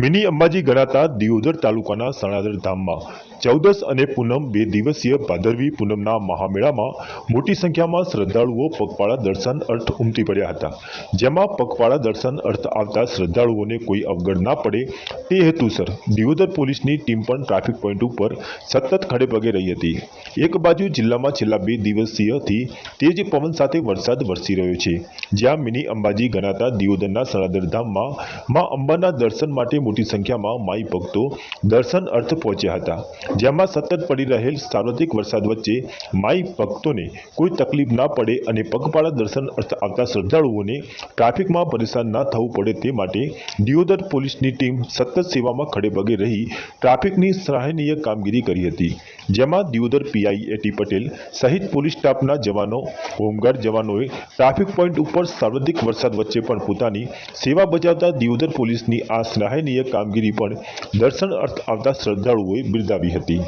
Mini Ambaji ગણાતા દિયોદર તાલુકાના સણાદર ધામમાં ચૌદસ અને પૂનમ બે દિવસીય ભાદરવી પૂનમના મહામેળામાં મોટી સંખ્યામાં શ્રદ્ધાળુઓ પગપાળા દર્શન અર્થ ઉમટી પડ્યા હતા. જેમાં પગપાળા દર્શન અર્થ આવતા શ્રદ્ધાળુઓને કોઈ અવગણ ના પડે તે હેતુસર દિયોદર પોલીસની ટીમ પણ ટ્રાફિક પોઈન્ટ ઉપર સતત ખડે પગે રહી હતી. એક બાજુ જિલ્લામાં છેલ્લા બે દિવસીયથી તેજ પવન સાથે વરસાદ વરસી રહ્યો છે. જ્યાં મિની અંબાજી ગણાતા દિયોદરના સણાદર ધામમાં માં અંબાના દર્શન માટે મોટી સંખ્યામાં માઈ ભક્તો દર્શન અર્થ પહોંચ્યા હતા. જેમાં સતત પડી રહેલ સાર્વત્રિક વરસાદ વચ્ચે માઈ ભક્તોને કોઈ તકલીફ ના પડે અને પગપાળા દર્શન અર્થ આવતા શ્રદ્ધાળુઓને ટ્રાફિકમાં પરેશાન ના થવું પડે તે માટે દિયોદર પોલીસની ટીમ સતત સેવામાં ખડે પગે રહી ટ્રાફિકની સરાહનીય કામગીરી કરી હતી. જેમાં દિવદર પીઆઈ એટી પટેલ સહિત પોલીસ સ્ટાફના જવાનો, હોમગાર્ડ જવાનોએ ટ્રાફિક પોઈન્ટ ઉપર સાર્વત્રિક વરસાદ વચ્ચે પણ પોતાની સેવા બજાવતા દિવદર પોલીસની આ સરાહનીય કામગીરી પણ દર્શન અર્થ આવતા શ્રદ્ધાળુઓએ બિરદાવી હતી.